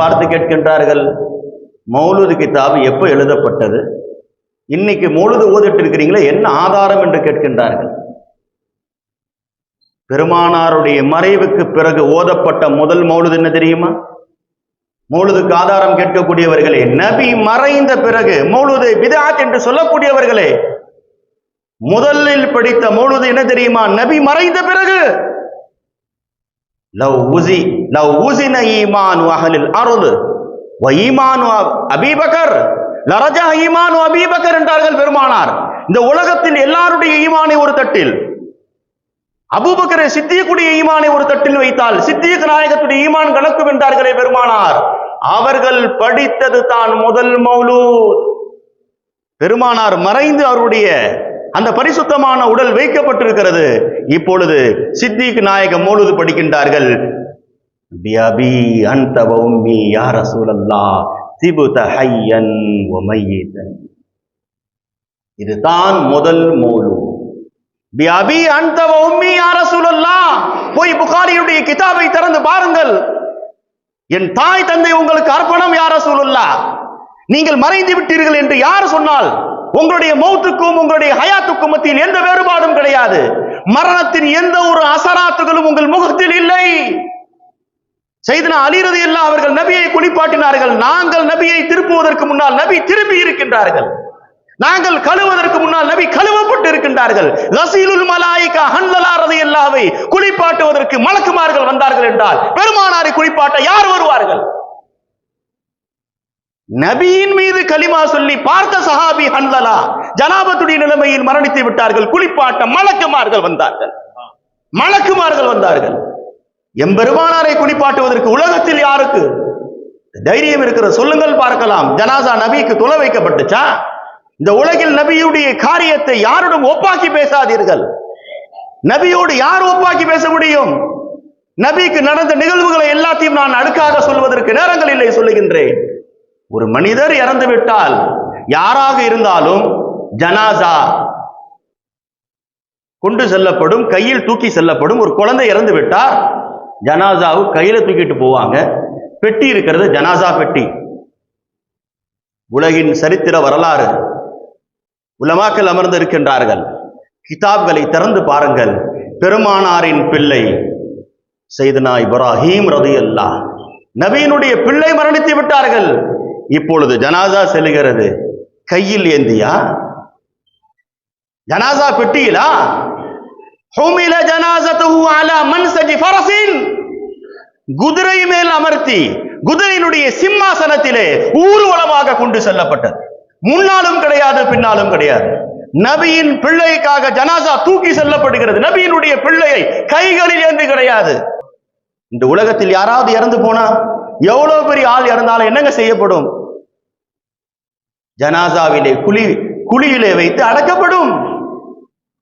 பார்த்து கேட்கின்றார்கள் மௌலுது கிதாபு எப்போ எழுதப்பட்டது? இன்னைக்கு மௌலுது ஓதிட்டு இருக்கிறீங்களே என்ன ஆதாரம் என்று கேட்கின்றார்கள். பெருமானாருடைய மறைவுக்கு பிறகு ஓதப்பட்ட முதல் மௌலுது என்ன தெரியுமா? மௌலுதுக்கு ஆதாரம் கேட்கக்கூடியவர்களே நபி மறைந்த பிறகு மௌலுதை விதாத் என்று சொல்லக்கூடியவர்களே முதலில் படித்த மௌலுது என்ன தெரியுமா? நபி மறைந்த பிறகு லவ் உசி லவ் உசின ஈமானு அகலில் அருள் வ ஈமானு அபீபக்கர் லரஜா ஈமானு அபீபக்கர் என்றார்கள் பெருமானார். இந்த உலகத்தில் எல்லாருடைய ஈமானை ஒரு தட்டில். அபூபக்கரை சித்தியக்குடைய ஈமானை ஒரு தட்டில் வைத்தால் சித்தியக் நாயகத்துடைய ஈமான் கணக்கும் என்றார்களே பெருமானார். அவர்கள் படித்தது தான் முதல் மௌலூத். பெருமானார் மறைந்து அவருடைய அந்த பரிசுத்தமான உடல் வைக்கப்பட்டிருக்கிறது. இப்பொழுது சித்திக் நாயகம் மூழுது படிக்கின்றார்கள். பியபி அன்த உம்மி திபுத ஹய்யன் இதுதான் முதல் மூலு. பியபி அன்த உம்மி யா போய் புகாரியுடைய கிதாபை திறந்து பாருங்கள். என் தாய் தந்தை உங்களுக்கு அர்ப்பணம் யார சூழல்லா நீங்கள் மறைந்து விட்டீர்கள் என்று யார் சொன்னால்? உங்களுடைய மௌத்துக்கும் உங்களுடைய ஹயாத்துக்கும் மத்தியில் எந்த வேறுபாடும் கிடையாது. மரணத்தின் எந்த ஒரு அசராத்துகளும் உங்கள் முகத்தில் இல்லை. செய்தனா அலிரது இல்லா அவர்கள் நபியை குளிப்பாட்டினார்கள். நாங்கள் நபியை திருப்புவதற்கு முன்னால் நபி திரும்பி இருக்கின்றார்கள். நாங்கள் கழுவதற்கு முன்னால் நபி கழுவப்பட்டு இருக்கின்றார்கள். ரசீலுல் மலாயிகா ஹன்லலா ரதியல்லாவை குளிப்பாட்டுவதற்கு மலக்குமார்கள் வந்தார்கள் என்றால் பெருமானாரை குளிப்பாட்ட யார் வருவார்கள்? நபியின் மீது கலிமா சொல்லி பார்த்த சஹாபி ஹன்லலா ஜனாபத்துடைய நிலைமையில் மரணித்து விட்டார்கள். குளிப்பாட்ட மலக்குமார்கள் வந்தார்கள். மலக்குமார்கள் வந்தார்கள். எம்பெருமானாரை குளிப்பாட்டுவதற்கு உலகத்தில் யாருக்கு? தைரியம் இருக்கிற சொல்லுங்கள் பார்க்கலாம். ஜனாசா நபிக்கு தொலை வைக்கப்பட்டுச்சா? இந்த உலகில் நபியுடைய காரியத்தை யாருடன் ஒப்பாக்கி பேசாதீர்கள். நபியோடு யார் ஒப்பாக்கி பேச முடியும்? நபிக்கு நடந்த நிகழ்வுகளை எல்லாத்தையும் நான் அடுக்காக சொல்வதற்கு நேரங்கள் இல்லை சொல்லுகின்றேன். ஒரு மனிதர் இறந்து விட்டால் யாராக இருந்தாலும் ஜனாசா கொண்டு செல்லப்படும் கையில் தூக்கி செல்லப்படும் ஒரு குழந்தை இறந்து விட்டால் ஜனாசாவு கையில தூக்கிட்டு போவாங்க. பெட்டி இருக்கிறது ஜனாசா பெட்டி. உலகின் சரித்திர வரலாறு. உலமாக்கள் அமர்ந்து இருக்கின்றார்கள். கிதாப்களை திறந்து பாருங்கள். பெருமானாரின் பிள்ளை செய்தனா இப்ராஹீம் ரதியல்லா நபியினுடைய பிள்ளை மரணித்து விட்டார்கள். இப்பொழுது ஜனாதா செல்லுகிறது. கையில் ஏந்தியா? ஜனாசா பெட்டியிலா? ஹுமில ஜனாசத்துஹு அலா மன்சஜி ஃபரசின் குதிரை மேல் அமர்த்தி குதிரையினுடைய சிம்மாசனத்திலே ஊர்வலமாக கொண்டு செல்லப்பட்டது. முன்னாலும் கிடையாது பின்னாலும் கிடையாது. நபியின் பிள்ளைக்காக ஜனாசா தூக்கி செல்லப்படுகிறது. நபியினுடைய பிள்ளையை கைகளில் ஏந்து கிடையாது. இந்த உலகத்தில் யாராவது இறந்து போனா? எவ்வளவு பெரிய ஆள் இறந்தாலும் என்னங்க செய்யப்படும்? ஜனாசாவிலே குழி குழியிலே வைத்து அடக்கப்படும்.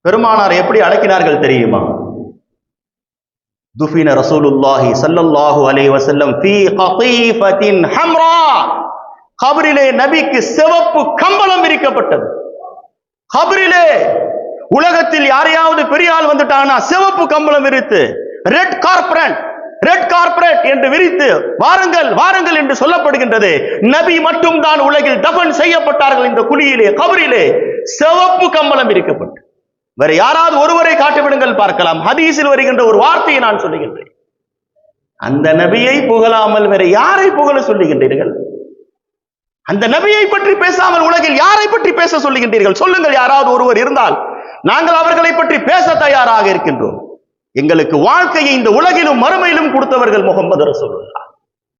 பெருமானார் எப்படி அடக்கினார்கள் தெரியுமா? துஃபின ரசூலுல்லாஹி சல்லல்லாஹு அலைஹி வஸல்லம் ஃபீ கதீஃபத்தின் ஹம்ரா. கபரிலே நபிக்கு சிவப்பு கம்பளம் விரிக்கப்பட்டது. கபரிலே உலகத்தில் யாரையாவது பெரிய ஆள் வந்துட்டாங்கன்னா சிவப்பு கம்பளம் விரித்து ரெட் கார்பரண்ட் என்று விரித்து வாருங்கள் வாருங்கள் என்று சொல்லப்படுகின்றது. நபி மட்டும் தான் உலகில் தபன் செய்யப்பட்டார்கள் இந்த குழியிலே கபரிலே. சிவப்பு கம்பளம் விரிக்கப்பட்டு. வேற யாராவது ஒருவரை காட்டிவிடுங்கள் பார்க்கலாம். ஹதீஸில் வருகின்ற ஒரு வார்த்தையை நான் சொல்லுகின்றேன். அந்த நபியை புகழாமல் வேற யாரை புகழ சொல்லுகின்றீர்கள்? அந்த நபியை பற்றி பேசாமல் உலகில் யாரை பற்றி பேச சொல்லுகின்றீர்கள்? சொல்லுங்கள் யாராவது ஒருவர் இருந்தால். நாங்கள் அவர்களை பற்றி பேச தயாராக இருக்கின்றோம். எங்களுக்கு வாழ்க்கையை இந்த உலகிலும் மறுமையிலும் கொடுத்தவர்கள் முகமது ரசூலுல்லா